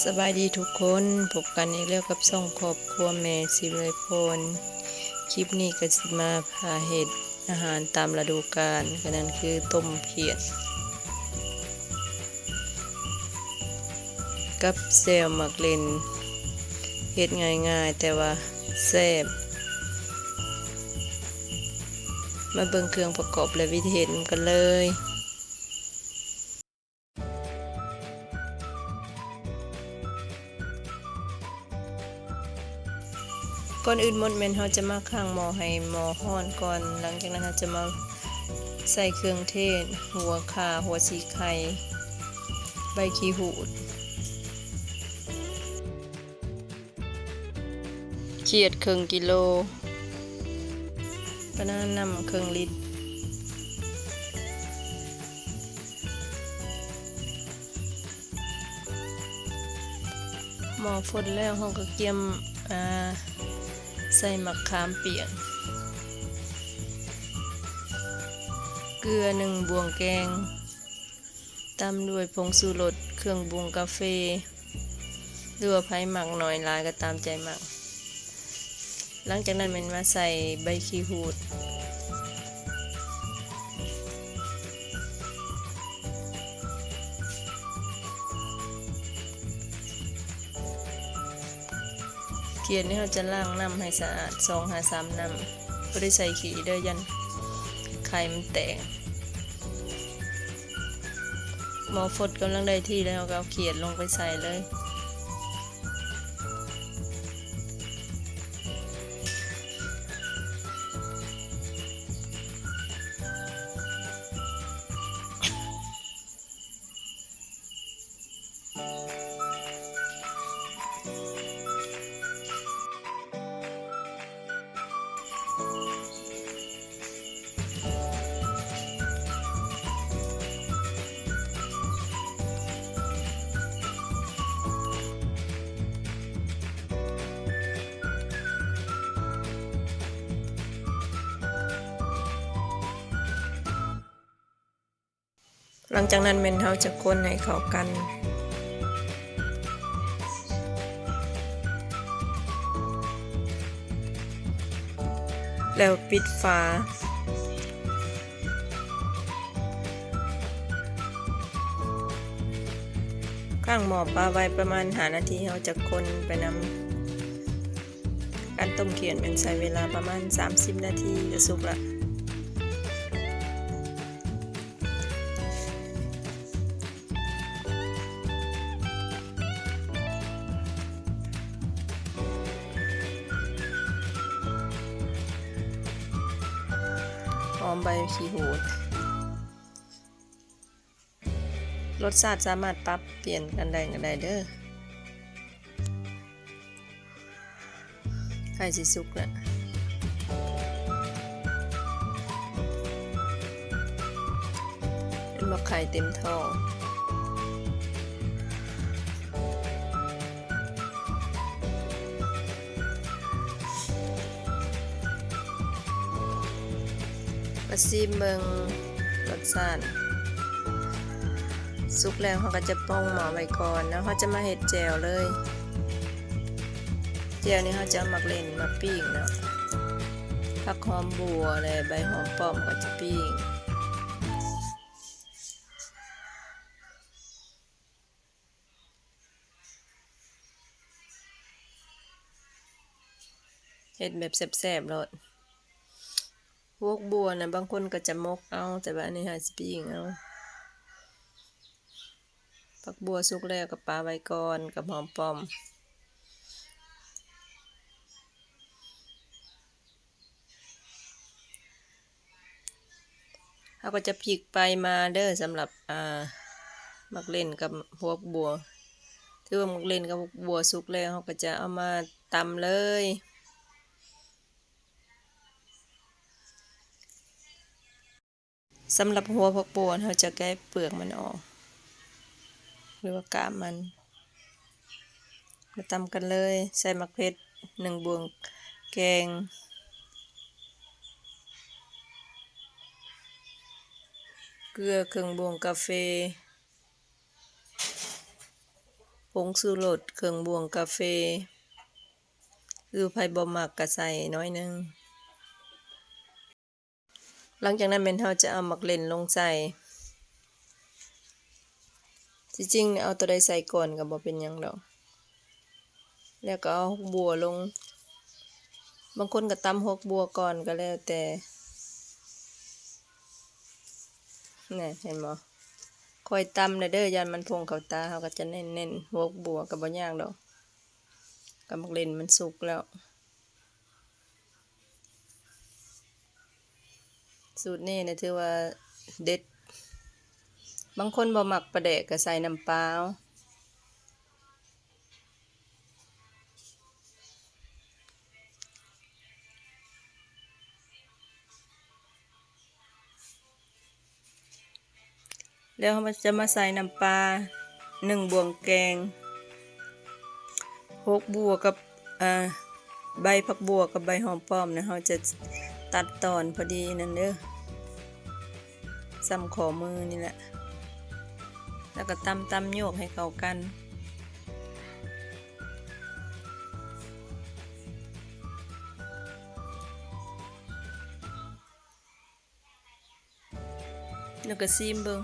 สบายดีทุกคนพบกันอีกแล้วกับช่องครอบครัวแม่สิเลยพลคลิปนี้ก็สิมาพาเห็ดอาหารตามฤดูกาลก็นั่นคือต้มเขียด กับเซลมักเลนเห็ดง่ายๆ แต่ว่าแซ่บมาเบิ่งเครื่องประกอบและวิธีเห็ดนกันเลย ก่อนอื่นหมดเมนเราจะมาข้างหม้อให้หม้อห้อนก่อน หลังจากนั้นเราจะมาใส่เครื่องเทศ หัวข่าหัวสีไข่ใบขี้หูดเขียดครึ่งกิโลปะน้านำครึ่งลิตรหมอฝนแล้วเราก็เกียมอ่า ใส่มะขามเปียก เกลือหนึ่งบวงแกง ตามด้วยผงสูรสเครื่องบวงกาแฟหรือว่าไผ่หมักหน่อยลายก็ตามใจหมัก หลังจากนั้นมันมาใส่ใบขี้หูด เขียนนี่เราจะล้างน้ำให้สะอาดสองหาสามน้ำไม่ได้ใส่ขี้เด้อยันไข่มันแตกหมอฟดกำลังได้ที่แล้วก็เอาเขียดลงไปใส่เลย หลังจากนั้นเมนเฮาจะคนให้เข้ากัน แล้วปิดฝาข้างหมอปลาไว้ประมาณหานาทีเราจะคนไปนำการต้มเขียนเป็นใช้เวลาประมาณ 30 นาทีจะสุกละ อมใบขี้หูดรสชาติสามารถปรับเปลี่ยนกันได้กันได้เด้อไข่สีสุกแล้วเป็นมาไข่เต็มท้อง มาซีมเบิงรสชาติสุกแล้วเขาก็จะป้องหมอไว้ก่อนแล้วเขาจะมาเห็ดแจวเลยแจวนี่เขาจะเอามักเล่นมาปิ้งเนาะผักหอมบัวอะไรใบหอมป้อมก็จะปิ้งเห็ดแบบแซ่บๆเลย วกบัวนะบางคนก็จะมกเอา แต่ว่าอันนี้หาสปิ้งเอาผักบัวสุกแล้วกับปลาใบกอนกับหอมปอมเขาก็จะพลิกไปมาเด้อสำหรับอ่ามักเล่นกับพวกบัวที่ว่ามักเล่นกับพวกบัวสุกแล้วเขาก็จะเอามาตำเลย สำหรับหัวผักบัวเราจะแก้เปลือกมันออก หรือว่ากาบมัน มาตำกันเลย ใส่มะเขือหนึ่งบวงแกงเกลือครึ่งบวงกาแฟผงสูรสเครื่องบวงกาแฟหรือไผบ่มักก็ใส่น้อยหนึง หลังจากนั้นแม่นเฮาจะเอาหมักเล่นลงใส่จริงๆเอาตัวใดใส่ก่อนก็บ่เป็นหยังดอก แล้วก็เอาหกบัวลง บางคนก็ตำหกบัวก่อนก็แล้วแต่นี่เห็นบ่คอยตำนะเด้อยันมันพงเข้าตาเขาก็จะเน้นๆหกบัวก็บ่ยากดอกกับมักเล่นมันสุกแล้ว สูตรนี้นะถือว่าเด็ด บางคนบ่มักปลาแดกก็ใส่น้ำปลาเอาแล้วเราจะมาใส่น้ำปลาหนึ่งบวงแกงหกบัวกับใบผักบัวกับใบหอมป้อมนะเราจะตัดตอนพอดีนั่นเด้อ ซ้ำขอมือนี่แหละ แล้วก็ตำตำโยกให้เข้ากัน แล้วก็ซีมเบิง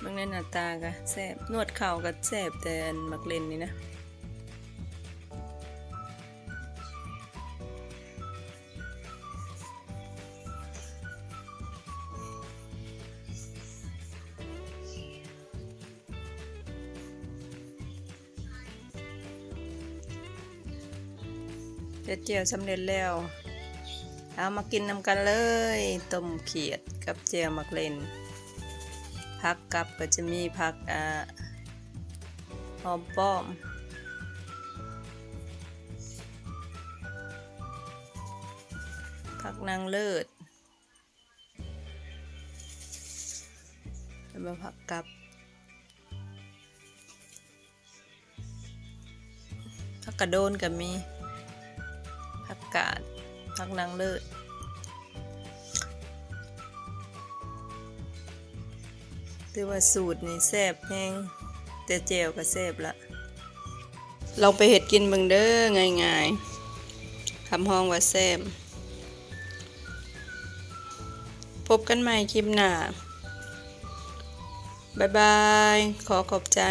เบิงในหน้าตาก็แซบนวดเข่าก็แซบแต่อันมักเล่นนี่นะ เผ็ดเจียวสำเร็จแล้ว เอามากินนำกันเลยต้มเขียดกับเจียวมักเลนผักกับก็จะมีผักอ่าหอมป้อมผักนางเลิศแล้วมาผักกับผักกระโดนก็มี กกาดผักนางเลิศถือว่าสูตรนี่แซ่บแห้งแต่แจวก็แซ่บละลองไปเห็ดกินเบิ่งเด้อง่ายๆคำห้องว่าแซ่บพบกันใหม่คลิปหน้าบายบาย ขอขอบใจ